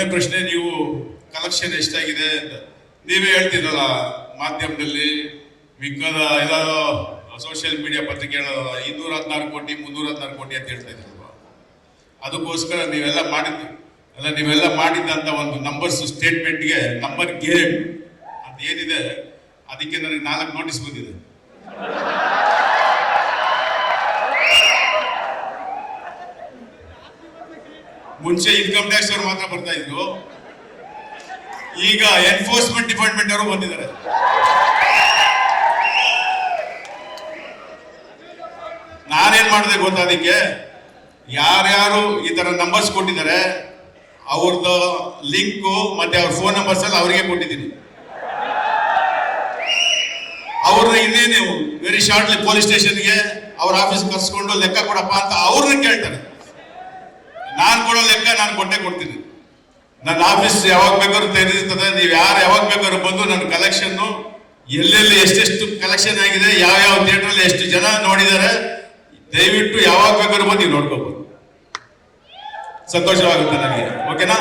ಎರಡನೇ ಪ್ರಶ್ನೆ, ನೀವು ಕಲೆಕ್ಷನ್ ಎಷ್ಟಾಗಿದೆ ಅಂತ. ನೀವೇ ಹೇಳ್ತಿದ್ರಲ್ಲ ಮಾಧ್ಯಮದಲ್ಲಿ ಮಿಕ್ಕದ ಎಲ್ಲ ಸೋಷಿಯಲ್ ಮೀಡಿಯಾ ಪತ್ರಿಕೆಗಳು ಇನ್ನೂರ ಹದಿನಾರು ಕೋಟಿ, ಮುನ್ನೂರ ಹದಿನಾರು ಕೋಟಿ ಅಂತ ಹೇಳ್ತಾ ಇದ್ರಲ್ವ? ಅದಕ್ಕೋಸ್ಕರ ನೀವೆಲ್ಲ ಮಾಡಿದ್ದು, ಅಲ್ಲ, ನೀವೆಲ್ಲ ಮಾಡಿದ್ದಂತ ಒಂದು ನಂಬರ್ಸ್ ಸ್ಟೇಟ್ಮೆಂಟ್ಗೆ ನಂಬರ್ ಗೇಮ್ ಅಂತ ಏನಿದೆ, ಅದಕ್ಕೆ ನನಗೆ ನಾಲ್ಕು ನೋಟಿಸ್ ಬಂದಿದೆ. ಮುಂಚೆ ಇನ್ಕಮ್ ಟ್ಯಾಕ್ಸ್ ಅವರು ಮಾತ್ರ ಬರ್ತಾ ಇದ್ರು. ಈಗ ಎನ್ಫೋರ್ಸ್ಮೆಂಟ್ ಡಿಪಾರ್ಟ್ಮೆಂಟ್ ಅವರು ಬಂದಿದ್ದಾರೆ. ನಾನೇನ್ ಮಾಡಿದೆ ಗೊತ್ತಾ ಅದಕ್ಕೆ ಯಾರ್ಯಾರು ಈ ತರ ನಂಬರ್ಸ್ ಕೊಟ್ಟಿದ್ದಾರೆ ಅವ್ರದ್ದು ಲಿಂಕು ಮತ್ತೆ ಅವ್ರ ಫೋನ್ ನಂಬರ್ಸ್ ಎಲ್ಲ ಅವರಿಗೆ ಕೊಟ್ಟಿದ್ದೀನಿ. ಅವ್ರನ್ನ ಇನ್ನೇನು ವೆರಿ ಶಾರ್ಟ್ಲಿ ಪೊಲೀಸ್ ಸ್ಟೇಷನ್ಗೆ ಅವ್ರ ಆಫೀಸ್ ಕರ್ಸ್ಕೊಂಡು ಲೆಕ್ಕ ಕೊಡಪ್ಪ ಅಂತ ಅವ್ರನ್ನ ಕೇಳ್ತಾರೆ. ಲೆಕ್ಕ ನಾನು ಕೊಟ್ಟೆ ಕೊಡ್ತೀನಿ. ನನ್ನ ಆಫೀಸ್ ಯಾವಾಗ ಬೇಕಾದ್ರೂ ತೆರೆದಿರ್ತದೆ ನೀವು ಯಾರು ಯಾವಾಗ ಬೇಕಾದ್ರೂ ಬಂದು ನನ್ನ ಕಲೆಕ್ಷನ್ನು ಎಲ್ಲೆಲ್ಲಿ ಎಷ್ಟೆಷ್ಟು ಕಲೆಕ್ಷನ್ ಆಗಿದೆ, ಯಾವ ಯಾವ ಥಿಯೇಟರ್ ಎಷ್ಟು ಜನ ನೋಡಿದ್ದಾರೆ, ದಯವಿಟ್ಟು ಯಾವಾಗ ಬೇಕಾದ್ರೂ ಬಂದು ನೀವು ನೋಡ್ಕೋಬಹುದು ಸಂತೋಷವಾಗುತ್ತೆ ನನಗೆ. ಓಕೆನಾ